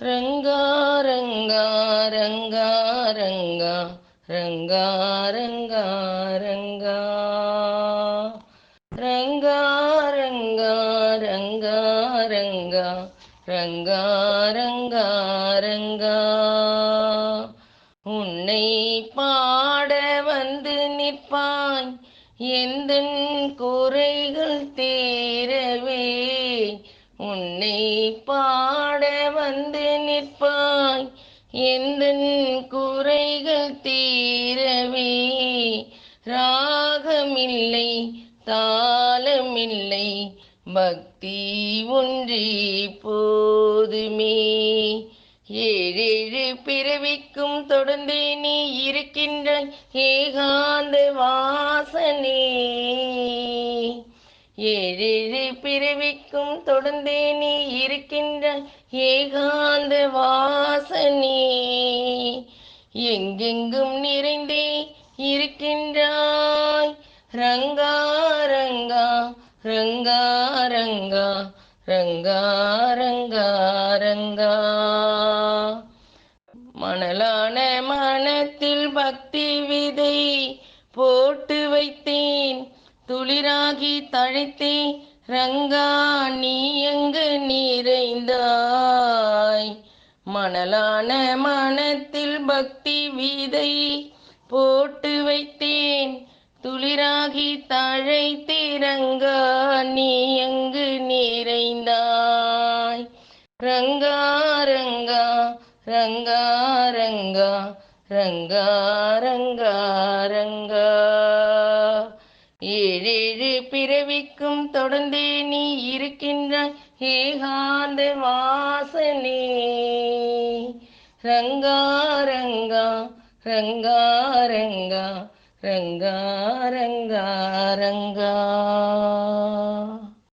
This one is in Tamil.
ரங்கா ரங்கா ரங்கா ரங்கா ரங்கா ரங்கா ரங்கா ரங்கா ரங்கா ரங்கா ரங்கா ரங்கா ரங்கா ரங்கா உன்னை பாட வந்து நிற்பாய் எந்த குறைகள் தீரவே உன்னை பாட வந்து நிற்பாய். எந்த குறைகள் தீரவே? ராகமில்லை தாளமில்லை பக்தி ஒன்றி போதுமே. ஏழேழு பிறவிக்கும் தொடர்ந்தே நீ இருக்கின்ற ஏகாந்த வாசனே ஏழேழு பிறவிக்கும் தொடர்ந்தே நீ இருக்கின்ற ஏகாந்த வாசனே. எங்கெங்கும் நிறைந்தே இருக்கின்றாய். ரங்கா ரங்கா ரங்கா ரங்கா ரங்கா ரங்கா ரங்கா. மணலான மனத்தில் பக்தி விதை போட்டு வைத்தேன். துளிராகி தழைத்தே ரங்கா நீ எங்கு நிறைந்தாய் மணலான மனத்தில் பக்தி விதை போட்டு வைத்தேன். துளிராகி தழைத்திரங்கா நீ எங்கு நிறைந்தாய் ரங்கா ரங்கா ரங்கா ரங்கா ரங்கா ரங்கா ரங்கா. ஏழேழு பிறவிக்கும் தொடர்ந்தே நீ இருக்கின்றாய். ஏகாந்த வாசனே. ரங்கா ரங்கா ரங்கா ரங்கா ரங்கா ரங்கா ரங்கா.